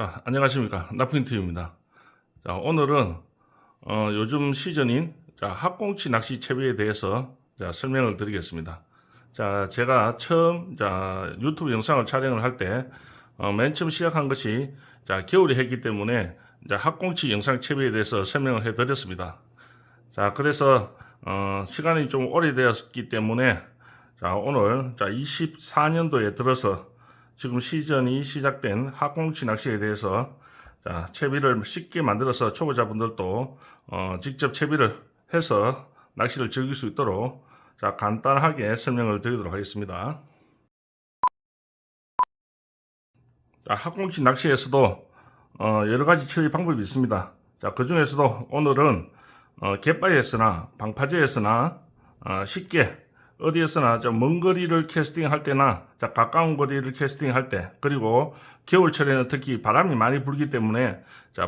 자, 안녕하십니까. 나프인트입니다. 자, 오늘은, 어, 요즘 시즌인, 자, 학꽁치 낚시 채비에 대해서, 자, 설명을 드리겠습니다. 자, 제가 처음, 자, 유튜브 영상을 촬영을 할 때, 어, 맨 처음 시작한 것이, 자, 겨울에 했기 때문에, 자, 학꽁치 영상 채비에 대해서 설명을 해 드렸습니다. 자, 그래서, 어, 시간이 좀 오래되었기 때문에, 자, 오늘, 자, 24년도에 들어서, 지금 시즌이 시작된 학꽁치 낚시에 대해서 자, 채비를 쉽게 만들어서 초보자분들도 어, 직접 채비를 해서 낚시를 즐길 수 있도록 자, 간단하게 설명을 드리도록 하겠습니다. 자, 학꽁치 낚시에서도 어, 여러 가지 채비 방법이 있습니다. 자, 그 중에서도 오늘은 어, 갯바위에서나 방파제에서나 어, 쉽게 어디에서나 좀먼 거리를 캐스팅 할 때나 자, 가까운 거리를 캐스팅 할 때, 그리고 겨울철에는 특히 바람이 많이 불기 때문에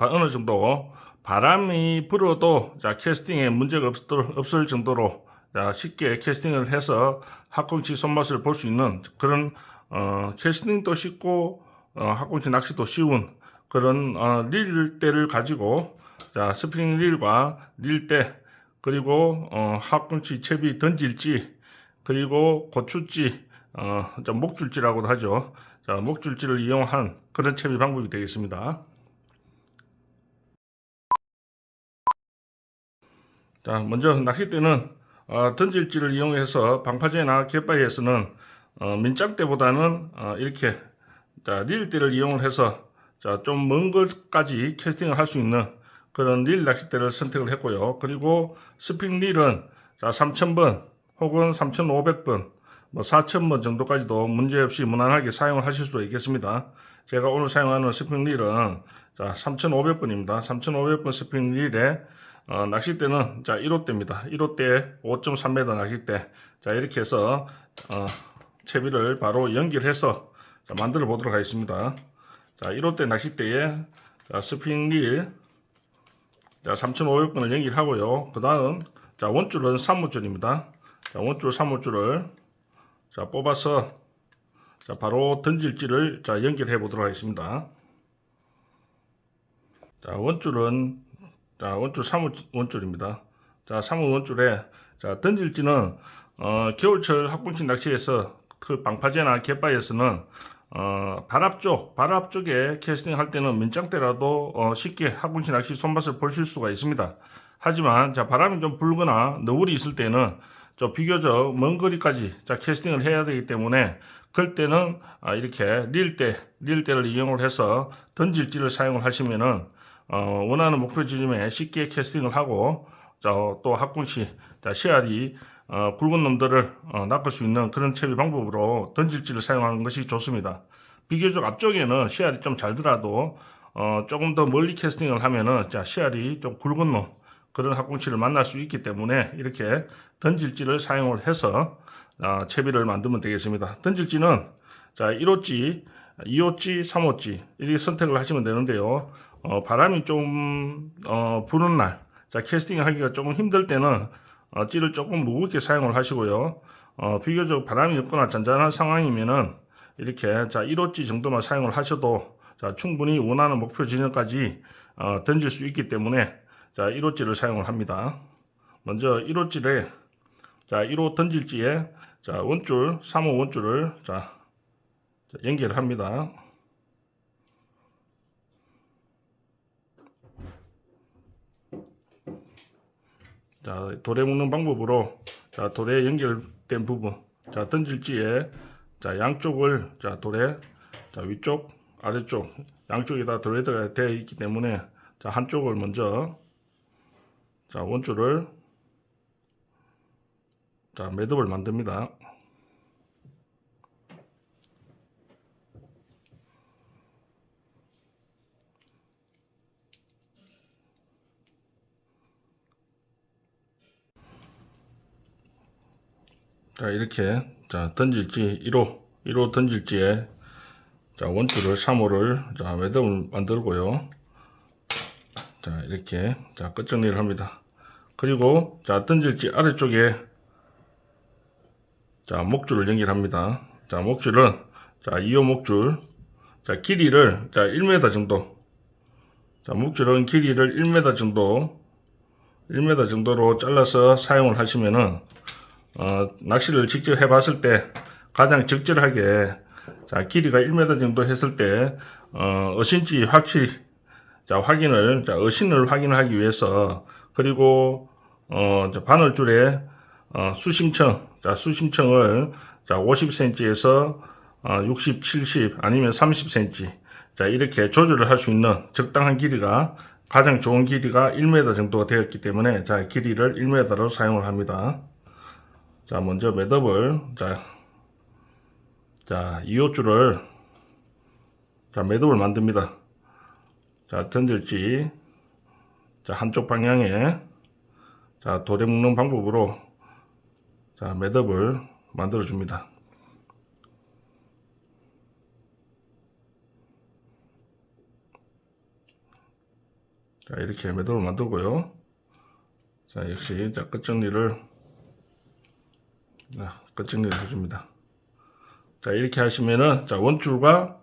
어느 정도 바람이 불어도 자, 캐스팅에 문제가 없, 없을 정도로 자, 쉽게 캐스팅을 해서 학꽁치 손맛을 볼 수 있는 그런 어, 캐스팅도 쉽고 어, 학꽁치 낚시도 쉬운 그런 어, 릴대를 가지고 자, 스프링 릴과 릴대 그리고 어, 학꽁치 채비 던질지 그리고 고추지, 어, 좀 목줄지라고도 하죠. 자, 목줄지를 이용한 그런 채비 방법이 되겠습니다. 자, 먼저 낚싯대는 어, 던질지를 이용해서 방파제나 갯바위에서는 어, 민짝대보다는 어, 이렇게 자, 릴대를 이용을 해서 자, 좀먼 것까지 캐스팅을 할 수 있는 그런 릴 낚싯대를 선택을 했고요. 그리고 스프링 릴은 자, 3000번 혹은 3,500번, 뭐 4,000번 정도까지도 문제없이 무난하게 사용을 하실 수 있겠습니다. 제가 오늘 사용하는 스프링 릴은 자, 3,500번입니다. 3,500번 스프링 릴에 어, 낚싯대는 자, 1호대입니다. 1호대 5.3m 낚싯대. 자, 이렇게 해서 어, 채비를 바로 연결해서 자, 만들어 보도록 하겠습니다. 자, 1호대 낚싯대에 자, 스프링 릴 자, 3,500번을 연결하고요. 그 다음, 자, 원줄은 3무줄입니다. 자, 원줄 3호줄을 자, 뽑아서 자, 바로 던질지를 자, 연결해 보도록 하겠습니다. 자, 원줄은 자, 원줄 3호 원줄입니다. 자, 3호 원줄에 자, 던질지는 어, 겨울철 학군치 낚시에서 그 방파제나 갯바위에서는 어, 발 앞쪽, 발 앞쪽에 캐스팅 할 때는 민장대라도 어, 쉽게 학군치 낚시 손맛을 보실 수가 있습니다. 하지만 자, 바람이 좀 불거나 너울이 있을 때는 저 비교적 먼 거리까지 자 캐스팅을 해야 되기 때문에 그럴 때는 아, 이렇게 릴대 릴대를 이용을 해서 던질지를 사용을 하시면은 어, 원하는 목표 지점에 쉽게 캐스팅을 하고 자또 학군시 자 씨알이 어, 굵은 놈들을 어, 낚을 수 있는 그런 채비 방법으로 던질지를 사용하는 것이 좋습니다. 비교적 앞쪽에는 씨알이 좀 잘더라도 어, 조금 더 멀리 캐스팅을 하면은 자 씨알이 좀 굵은 놈 그런 학꽁치를 만날 수 있기 때문에 이렇게 던질지를 사용을 해서 어, 채비를 만들면 되겠습니다. 던질지는 자 1호지, 2호지, 3호지 이렇게 선택을 하시면 되는데요. 어, 바람이 좀 어, 부는 날, 자 캐스팅 하기가 조금 힘들 때는 어, 찌를 조금 무겁게 사용을 하시고요. 어, 비교적 바람이 없거나 잔잔한 상황이면은 이렇게 자 1호지 정도만 사용을 하셔도 자 충분히 원하는 목표 지점까지 어, 던질 수 있기 때문에 자 1호지를 사용을 합니다. 먼저 1호지에 자 1호 던질지에 자 원줄 3호 원줄을 자, 자 연결을 합니다. 자 돌에 묶는 방법으로 자 돌에 연결된 부분 자 던질지에 자 양쪽을 자 돌에 자 위쪽 아래쪽 양쪽에다 돌에다가 되어 있기 때문에 자 한쪽을 먼저 자 원줄을 자 매듭을 만듭니다. 자 이렇게 자 던질지 1호 1호 던질지에 자 원줄을 3호를 자 매듭을 만들고요. 자 이렇게 자 끝정리를 합니다. 그리고 자 던질지 아래쪽에 자 목줄을 연결합니다. 자 목줄은 자 2호 목줄 자, 길이를 자, 1m 정도. 자, 목줄은 길이를 1m 정도 1m 정도로 잘라서 사용을 하시면은 어, 낚시를 직접 해봤을 때 가장 적절하게 자, 길이가 1m 정도 했을 때 어, 어신지 확실히 자, 확인을 자, 어신을 확인하기 위해서 그리고 어, 자, 바늘줄에 어, 수심층 자, 수심층을 자, 50cm에서 어, 60, 70 아니면 30cm 자, 이렇게 조절을 할 수 있는 적당한 길이가 가장 좋은 길이가 1m 정도가 되었기 때문에 자, 길이를 1m로 사용을 합니다. 자, 먼저 매듭을 자, 자, 이호줄을 자, 매듭을 만듭니다. 자, 던질지 자, 한쪽 방향에 자, 돌에 묶는 방법으로 자, 매듭을 만들어 줍니다. 자, 이렇게 매듭을 만들고요. 자, 역시 자, 끝정리를 자, 끝정리를 해줍니다. 자, 이렇게 하시면은 자, 원줄과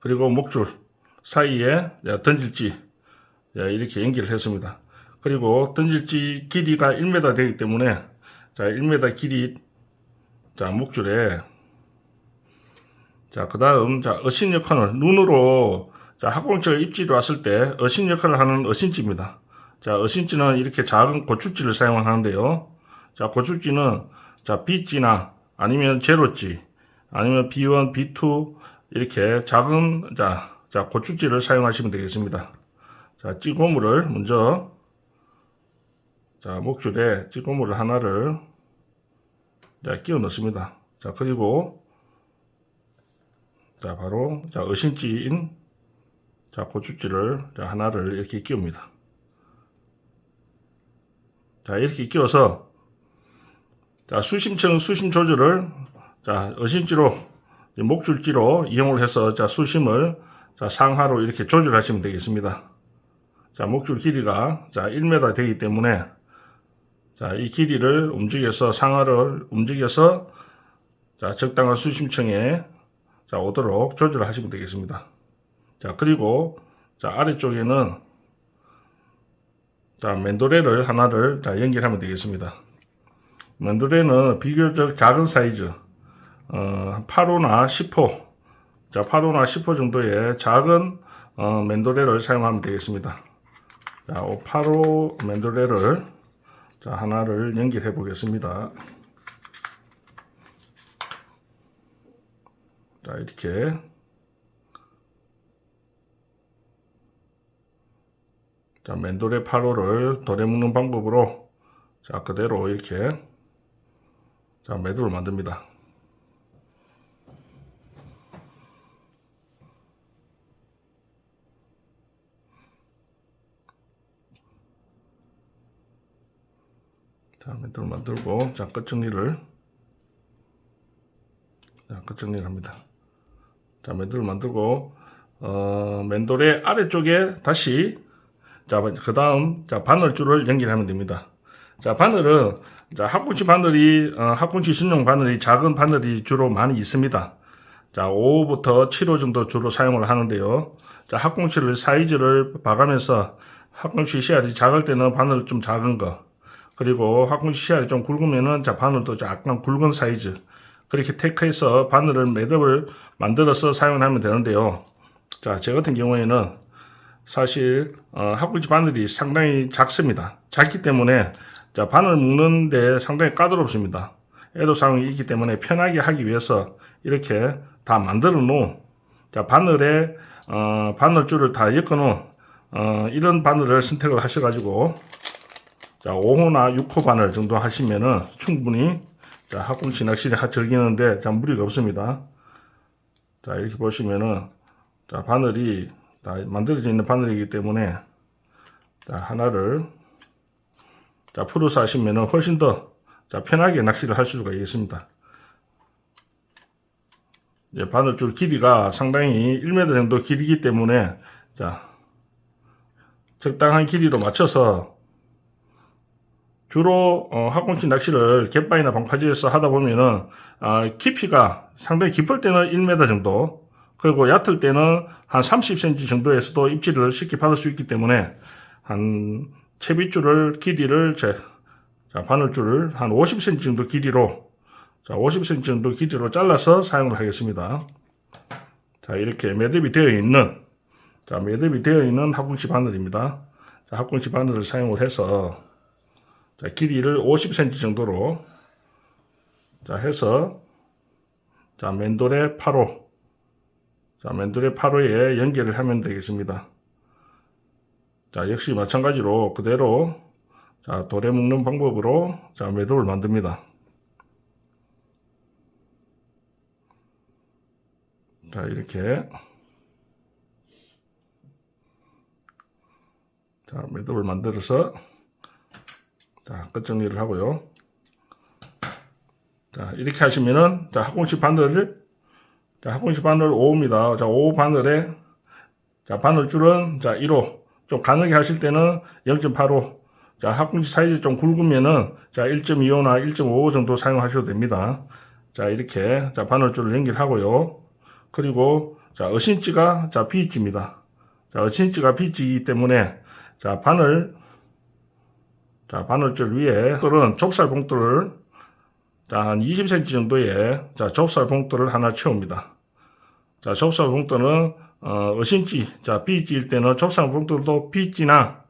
그리고 목줄 사이에 자, 던질지 자, 이렇게 연결을 했습니다. 그리고 던질지 길이가 1m 되기 때문에 자, 1m 길이 자, 목줄에 자, 그 다음, 자, 어신 역할은 눈으로, 자, 학공철 입질이 왔을 때 어신 역할을 하는 어신지입니다. 자, 어신지는 이렇게 작은 고추지를 사용하는데요. 자, 고추지는, 자, B지나 아니면 제로지, 아니면 B1, B2, 이렇게 작은, 자, 자, 고추지를 사용하시면 되겠습니다. 자, 찌고물을 먼저, 자, 목줄에 찌고물을 하나를, 자, 끼워 넣습니다. 자, 그리고, 자, 바로, 자, 어신지인, 자, 고추지를, 자, 하나를 이렇게 끼웁니다. 자, 이렇게 끼워서, 자, 수심층, 수심 조절을, 자, 어신지로, 이 목줄지로 이용을 해서, 자, 수심을, 자, 상하로 이렇게 조절하시면 되겠습니다. 자, 목줄 길이가, 자, 1m 되기 때문에, 자, 이 길이를 움직여서, 상하를 움직여서, 자, 적당한 수심층에, 자, 오도록 조절을 하시면 되겠습니다. 자, 그리고, 자, 아래쪽에는, 자, 맨도레를 하나를, 자, 연결하면 되겠습니다. 맨도레는 비교적 작은 사이즈, 어, 8호나 10호, 자, 8호나 10호 정도의 작은, 어, 맨도레를 사용하면 되겠습니다. 자, 8호 맨도레를, 자, 하나를 연결해 보겠습니다. 자, 이렇게. 자, 맨돌의 8호를 돌에 묶는 방법으로 자, 그대로 이렇게 자, 매듭을 만듭니다. 자, 매듭을 만들고 자, 끝 정리를 자, 끝 정리를 합니다. 자, 맨돌을 만들고, 어, 맨돌의 아래쪽에 다시, 자, 그 다음, 자, 바늘줄을 연결하면 됩니다. 자, 바늘은, 자, 학군치 바늘이, 어, 학군치 신용 바늘이 작은 바늘이 주로 많이 있습니다. 자, 5호부터 7호 정도 주로 사용을 하는데요. 자, 학군치를 사이즈를 봐가면서 학군치 씨알이 작을 때는 바늘 좀 작은 거, 그리고 학군치 씨알이 좀 굵으면은 자, 바늘도 약간 굵은 사이즈, 그렇게 테크해서 바늘을 매듭을 만들어서 사용하면 되는데요. 자, 제 같은 경우에는 사실 어, 학군지 바늘이 상당히 작습니다. 작기 때문에 자, 바늘 묶는데 상당히 까다롭습니다. 애도사항이 있기 때문에 편하게 하기 위해서 이렇게 다 만들어 놓은 자, 바늘에 어, 바늘줄을 다 엮어 놓은 어, 이런 바늘을 선택을 하셔가지고 자, 5호나 6호 바늘 정도 하시면은 충분히 자, 학군치 낚시를 하- 즐기는데 자, 무리가 없습니다. 자, 이렇게 보시면은 자, 바늘이 다 만들어져 있는 바늘이기 때문에 자, 하나를 자, 풀어서 하시면은 훨씬 더 자, 편하게 낚시를 할 수가 있습니다. 이제 바늘줄 길이가 상당히 1m 정도 길이기 때문에 자, 적당한 길이로 맞춰서 주로 어, 학군치 낚시를 갯바위나 방파제에서 하다 보면은 아, 깊이가 상당히 깊을 때는 1m 정도 그리고 얕을 때는 한 30cm 정도에서도 입질을 쉽게 받을 수 있기 때문에 한 채빗줄을 길이를 제, 자, 바늘줄을 한 50cm 정도 길이로 자, 50cm 정도 길이로 잘라서 사용을 하겠습니다. 자, 이렇게 매듭이 되어 있는 자, 매듭이 되어 있는 합궁치 바늘입니다. 자, 합궁치 바늘을 사용을 해서 자, 길이를 50cm 정도로 자, 해서 자, 맨돌의 8호 자, 맨돌의 8호에 연결을 하면 되겠습니다. 자, 역시 마찬가지로 그대로 자, 돌에 묶는 방법으로 자, 매듭을 만듭니다. 자, 이렇게 자, 매듭을 만들어서 자, 끝 정리를 하고요. 자, 이렇게 하시면은 자, 학공식 바늘을 자, 학공식 바늘 5호입니다. 자, 5호 바늘에 자, 바늘줄은 자, 1호. 좀 가늘게 하실 때는 0.85. 자, 학공식 사이즈 좀 굵으면은 자, 1.25나 1.55 정도 사용하셔도 됩니다. 자, 이렇게 자, 바늘줄을 연결하고요. 그리고 자, 어신지가 자, B지입니다. 자, 어신지가 B지이기 때문에 자, 바늘 자, 바늘줄 위에 또는 좁쌀 봉돌을 자, 한 20cm 정도의 자, 좁쌀 봉돌을 하나 채웁니다. 자, 좁쌀 봉돌은 어, 어신지, 자, B지일 때는 좁쌀 봉돌도 B지나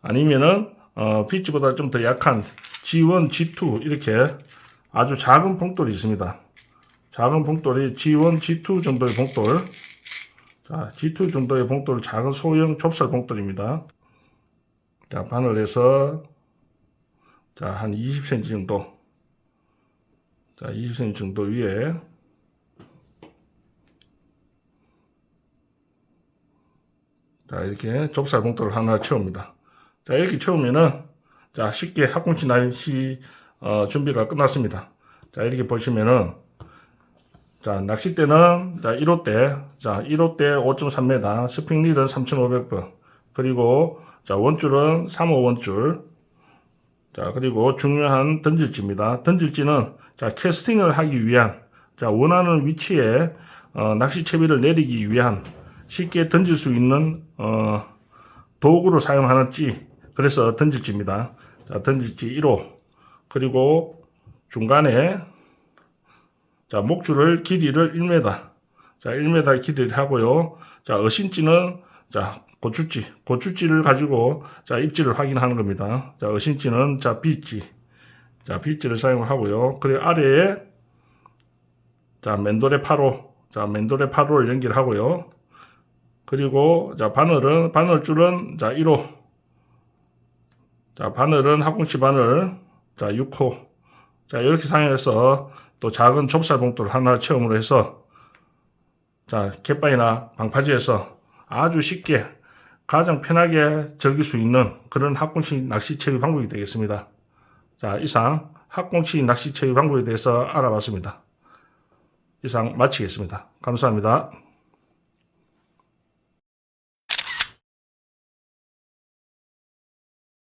아니면은 어, B지보다 좀 더 약한 G1, G2 이렇게 아주 작은 봉돌이 있습니다. 작은 봉돌이 G1, G2 정도의 봉돌. 자, G2 정도의 봉돌, 작은 소형 좁쌀 봉돌입니다. 자, 바늘에서 자, 한 20cm 정도. 자, 20cm 정도 위에 자, 이렇게 좁쌀 봉돌을 하나 채웁니다. 자, 이렇게 채우면은 자, 쉽게 학군치 낚시 어, 준비가 끝났습니다. 자, 이렇게 보시면은 자, 낚싯대는 자, 1호 대, 자, 1호 대 5.3m, 스프링릴은 3,500번, 그리고 자, 원줄은 3호 원줄, 자, 그리고 중요한 던질지입니다. 던질지는 자, 캐스팅을 하기 위한 자, 원하는 위치에 어, 낚시 채비를 내리기 위한 쉽게 던질 수 있는 어, 도구로 사용하는 찌. 그래서 던질지입니다. 자, 던질지 1호. 그리고 중간에 자, 목줄을 길이를 1m. 자, 1m 길이를 하고요. 자, 어신지는 자, 고추지. 고추지를 가지고 자, 입지를 확인하는 겁니다. 자, 어신지는 자, B지. 자, B지를 사용하고요. 그리고 아래에 자, 맨돌의 8호. 자, 맨돌의 8호를 연결하고요. 그리고 자, 바늘은 바늘줄은 자, 1호. 자, 바늘은 학궁치 바늘. 자, 6호. 자, 이렇게 사용해서 또 작은 좁쌀 봉돌 하나 체험으로 해서 자, 갯바위나 방파제에서 아주 쉽게 가장 편하게 즐길 수 있는 그런 학궁치 낚시 체육 방법이 되겠습니다. 자, 이상 학궁치 낚시 체육 방법에 대해서 알아봤습니다. 이상 마치겠습니다. 감사합니다.